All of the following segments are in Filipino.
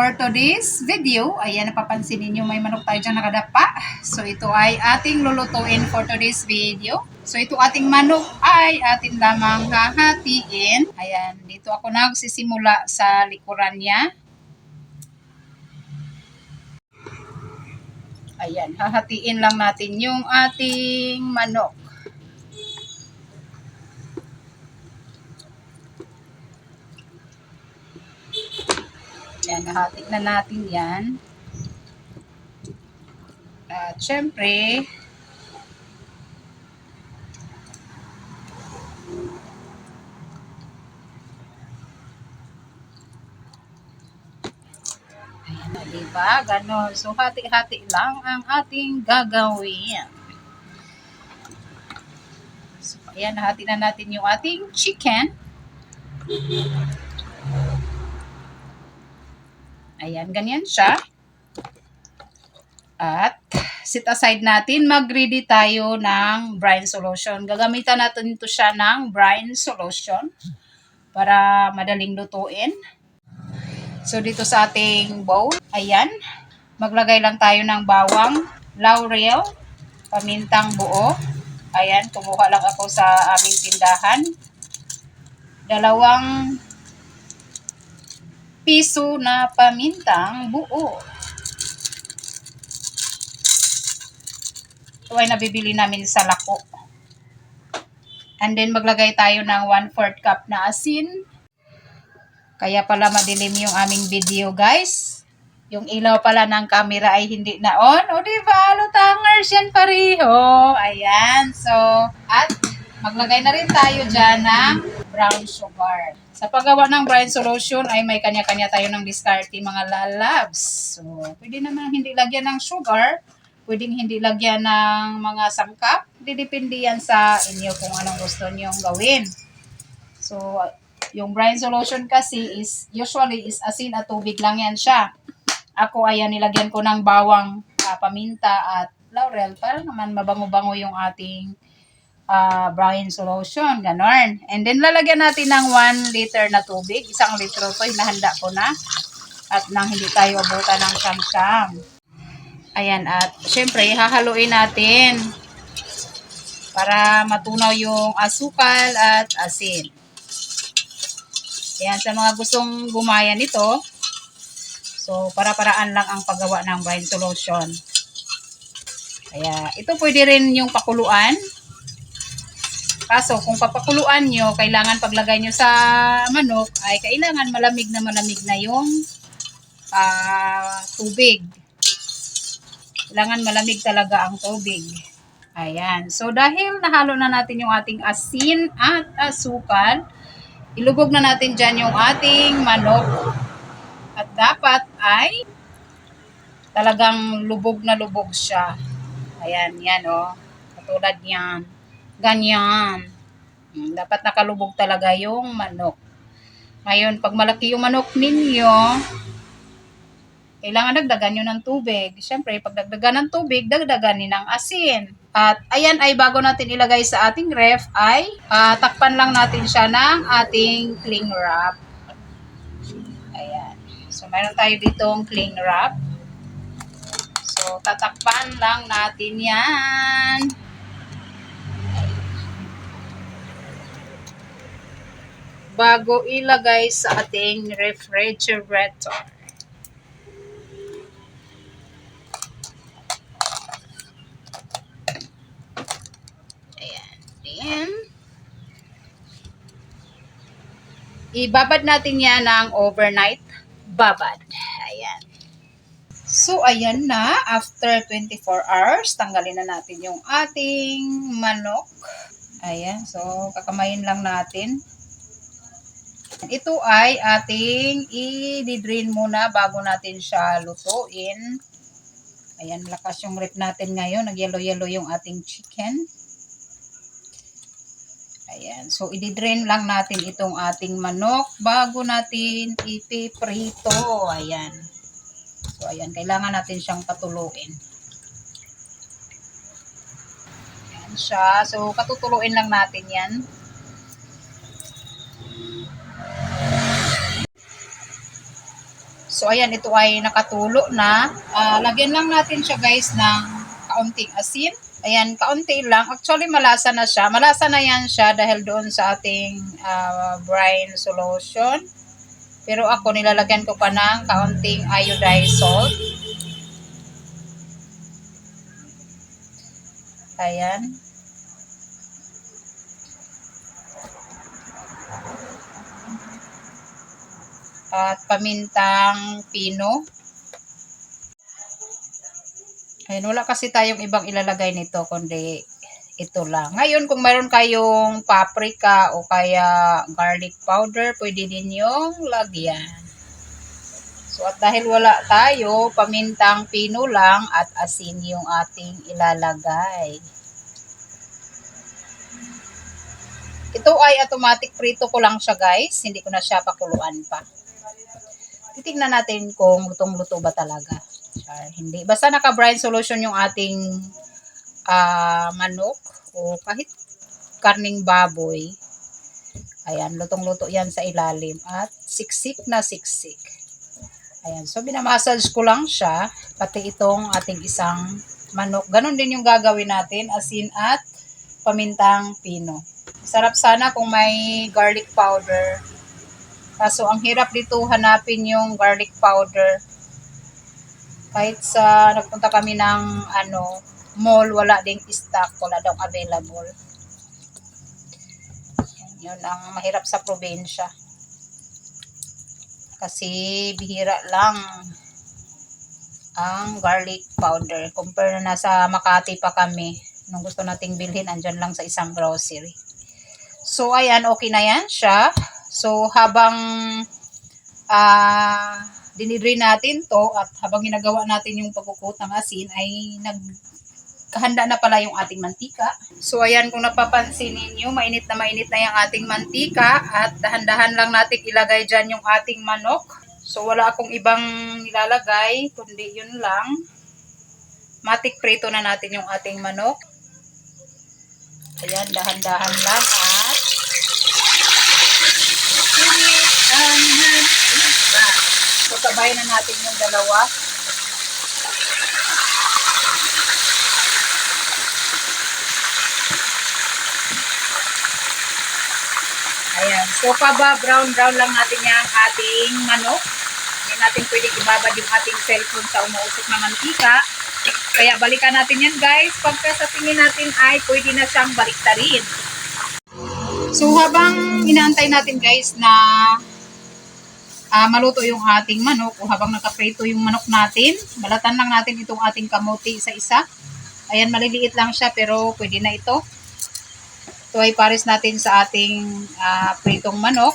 For today's video, ayan napapansin ninyo may manok tayo dyan nakadapa. So ito ay ating lulutuin for today's video. So ito ating manok ay atin lamang hahatiin. Ayan, dito ako nagsisimula sa likuran niya. Ayan, hahatiin lang natin yung ating manok. Yan, nahati na natin yan. At syempre, ayan na, diba? Ganon. So, hati-hati lang ang ating gagawin. So, ayan, nahati na natin yung ating chicken. Ayan, ganyan siya. At sit aside natin, mag-ready tayo ng brine solution. Gagamitan natin ito siya ng brine solution para madaling lutuin. So, dito sa ating bowl, ayan, maglagay lang tayo ng bawang, laurel, pamintang buo. Ayan, kumuha lang ako sa aming tindahan. Dalawang piso na pamintang buo. Ito ay nabibili namin sa lako. And then maglagay tayo ng 1/4 cup na asin. Kaya pala madilim yung aming video guys. Yung ilaw pala ng camera ay hindi na on. O diba? Lutangers yan pareho. Ayan. So, at maglagay na rin tayo dyan ng brown sugar. Sa paggawa ng brine solution ay may kanya-kanya tayo ng diskarte mga lalabs. So, pwede naman hindi lagyan ng sugar, pwedeng hindi lagyan ng mga sangkap. Didepende yan sa inyo kung anong gusto niyong gawin. So, yung brine solution kasi is usually is asin at tubig lang yan siya. Ako ayan nilagyan ko ng bawang, ah, paminta at laurel para naman mabango-bango yung ating uh, brine solution, ganon. And then, lalagyan natin ng 1 liter na tubig. Isang litro to, hinahanda ko na. At nang hindi tayo abutan ng siyam-siyam. Ayan, at syempre, hahaluin natin para matunaw yung asukal at asin. Ayan, sa mga gustong gumaya nito, so, para-paraan lang ang paggawa ng brine solution. Kaya, ito pwede rin yung pakuluan, Kaso, kung papakuluan nyo, kailangan paglagay nyo sa manok, ay kailangan malamig na malamig na yung ah, tubig. Kailangan malamig talaga ang tubig. Ayan. So, dahil nahalo na natin yung ating asin at asukal, ilubog na natin dyan yung ating manok. At dapat ay talagang lubog na lubog siya. Ayan, yan o. Oh. Katulad yan. Ganyan. Hmm, Dapat nakalubog talaga yung manok. Ngayon, pag malaki yung manok ninyo, kailangan dagdagan nyo ng tubig. Siyempre, pag dagdagan ng tubig, dagdagan din ng asin. At ayan ay bago natin ilagay sa ating ref ay ah, takpan lang natin siya ng ating cling wrap. Ayan. So, mayroon tayo ditong cling wrap. So, tatakpan lang natin yan. Bago ilagay sa ating refrigerator. Ayan. Ibabad natin yan ng overnight babad. Ayan. So, ayan na. After 24 hours, tanggalin na natin yung ating manok. Ayan. So, kakamayin lang natin. Ito ay ating i-drain muna bago natin siya lutuin. Ayan, lakas yung rip natin ngayon. Nag-yellow-yellow yung ating chicken. Ayan, so i-drain lang natin itong ating manok bago natin ipiprito. Ayan. So, ayan, kailangan natin siyang patuluin. Ayan siya. So, katutuluin lang natin yan. So, ayan, ito ay nakatulo na. Ah, lagyan lang natin siya guys ng kaunting asin. Ayan, kaunti lang. Actually, malasa na siya. Malasa na yan siya dahil doon sa ating ah, brine solution. Pero ako, nilalagyan ko pa ng kaunting iodized salt. Ayan. At pamintang pino. Ayan, wala kasi tayong ibang ilalagay nito, kundi ito lang. Ngayon, kung mayroon kayong paprika o kaya garlic powder, pwede din yung lagyan. So, at dahil wala tayo, pamintang pino lang at asin yung ating ilalagay. Ito ay automatic prito ko lang siya guys. Hindi ko na siya pakuluan pa. Titignan natin kung lutong-luto ba talaga. Char, hindi. Basta naka-brine solution yung ating ah, manok o kahit karning baboy. Ayan, lutong-luto yan sa ilalim. At siksik na siksik. Ayan, so binamassage ko lang siya. Pati itong ating isang manok. Ganon din yung gagawin natin. Asin at pamintang pino. Sarap sana kung may garlic powder. Kaso ang hirap dito hanapin yung garlic powder. Kahit sa nagpunta kami ng ano, mall, wala ding stock, wala daw available. Yun ang mahirap sa probinsya. Kasi bihira lang ang garlic powder. Compare na sa Makati pa kami. Nung gusto nating bilhin, andyan lang sa isang grocery. So, ayan, okay na yan siya. So, habang ah dinidre natin to at habang ginagawa natin yung pagkukot ng asin ay nagkahanda na pala yung ating mantika. So, ayan, kung napapansin ninyo, mainit na mainit na yung ating mantika at dahan-dahan lang natin ilagay dyan yung ating manok. So, wala akong ibang nilalagay, kundi yun lang. Matik prito na natin yung ating manok. Ayan, dahan-dahan lang at Ayan, iba. So, sabay na natin yung dalawa. Ayan. So, paba, brown-brown lang natin yung ating manok. Hindi natin pwedeng ibabad yung ating cellphone sa umuusok na mantika. Kaya balikan natin yan guys. Pagka sa tingin natin ay pwede na siyang baliktarin. So habang inaantay natin guys na ah, maluto yung ating manok o habang nakaprito yung manok natin, balatan lang natin itong ating kamote isa-isa. Ayan, maliliit lang siya pero pwede na ito. Ito ay pares natin sa ating ah, pritong manok.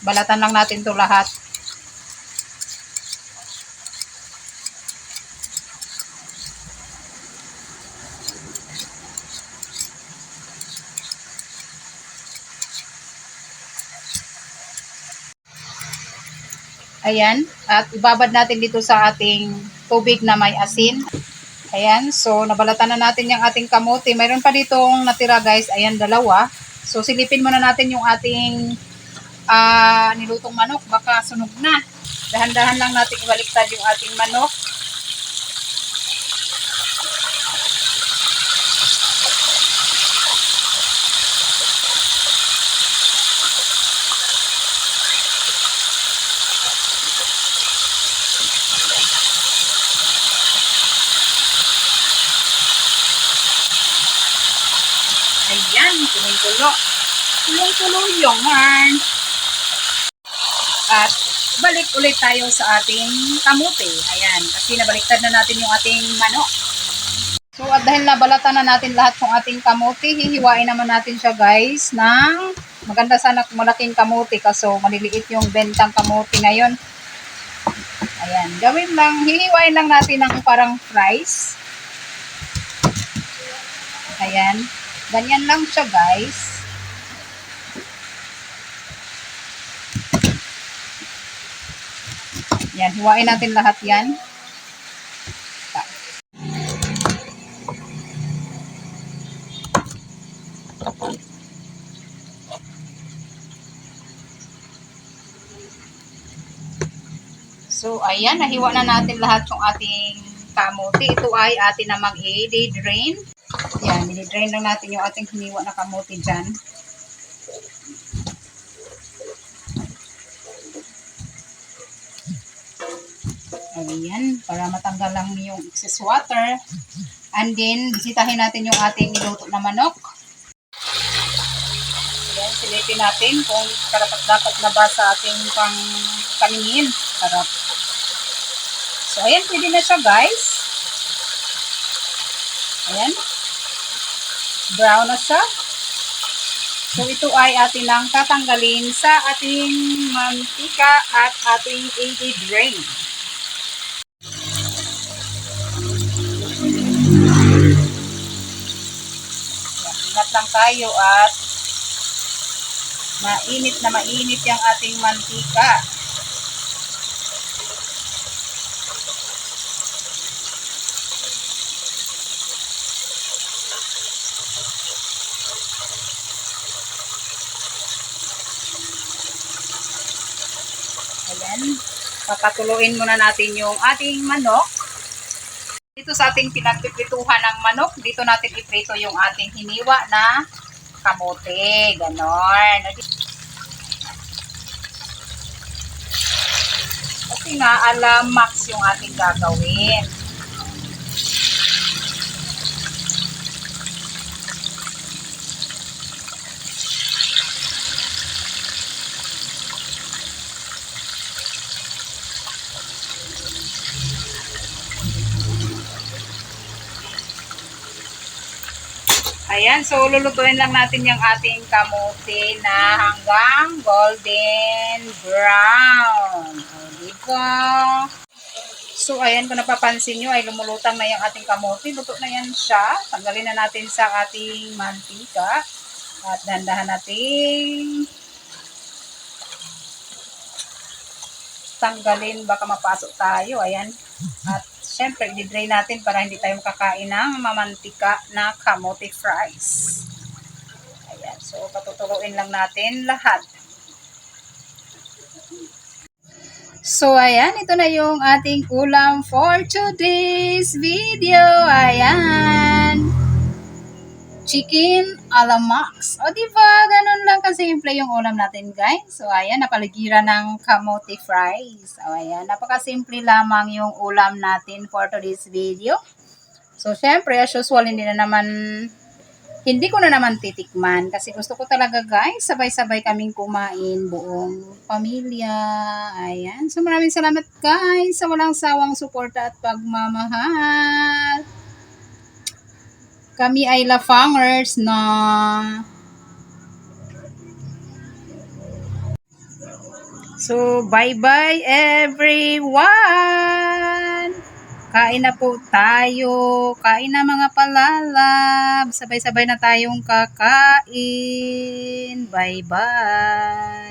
Balatan lang natin to lahat. Ayan. At ibabad natin dito sa ating tubig na may asin. Ayan. So, nabalatan na natin yung ating kamote. Mayroon pa ditong natira guys. Ayan, dalawa. So, silipin muna natin yung ating ah, nilutong manok. Baka sunog na. Dahan-dahan lang natin ibaliktad yung ating manok. Ayan, tulong-tulo. Tulong-tulo yung yarn. At balik ulit tayo sa ating kamote. Ayan, kasi nabaliktad na natin yung ating manok. So, at dahil nabalatan na natin lahat ng ating kamote, hihiwain naman natin siya guys ng maganda sana malaking kamote kaso maliliit yung bentang kamote ngayon. Ayan, gawin lang, hihiwain lang natin ng parang fries. Ayan. Ganyan lang siya, guys. Yan, huwain natin lahat yan. So, ayan, nahiwa na natin lahat ng ating kamuti. Ito ay atin namang i-drain. Yan, i-drain lang natin yung ating hiniwa na kamote dyan. Ayan, para matanggal lang yung excess water. And then, bisitahin natin yung ating niluto na manok. Ayan, silipin natin kung karapat dapat na ba sa ating pang paningin. Sarap. So, ayan, pwede na siya, guys. Ayan. Brown na siya. So, ito ay atin lang tatanggalin sa ating mantika at ating AD drain. Yan, ingat lang tayo at mainit na mainit yung ating mantika. Ayan. Papatuloyin muna natin yung ating manok. Dito sa ating pinagpiprituhan ng manok, dito natin iprito yung ating hiniwa na kamote. Ganon. Kasi nga, alam max yung ating gagawin. Ayan, so lulutuin lang natin yung ating kamote na hanggang golden brown. O, diba? So, ayan, kung napapansin nyo, ay lumulutang na yung ating kamote. Luto na yan siya. Tanggalin na natin sa ating mantika. At dandahan natin tanggalin. Baka mapasok tayo. Ayan. At syempre, i-drain natin para hindi tayo makakain ng mamantika na kamote fries. Ayan. So, patuturuin lang natin lahat. So, ayan. Ito na yung ating ulam for today's video. Ayan. Chicken a la max. O, diba? Ganun lang kasimple yung ulam natin, guys. So, ayan. Napaligiran ng kamote fries. O, ayan. Napakasimple lamang yung ulam natin for today's video. So, syempre, as usual, hindi na naman hindi ko na naman titikman kasi gusto ko talaga guys, sabay-sabay kaming kumain buong pamilya. Ayan. So maraming salamat guys sa walang sawang suporta at pagmamahal. Kami ay lafangers na So, bye-bye everyone! Kain na po tayo. Kain na mga palalab. Sabay-sabay na tayong kakain. Bye-bye.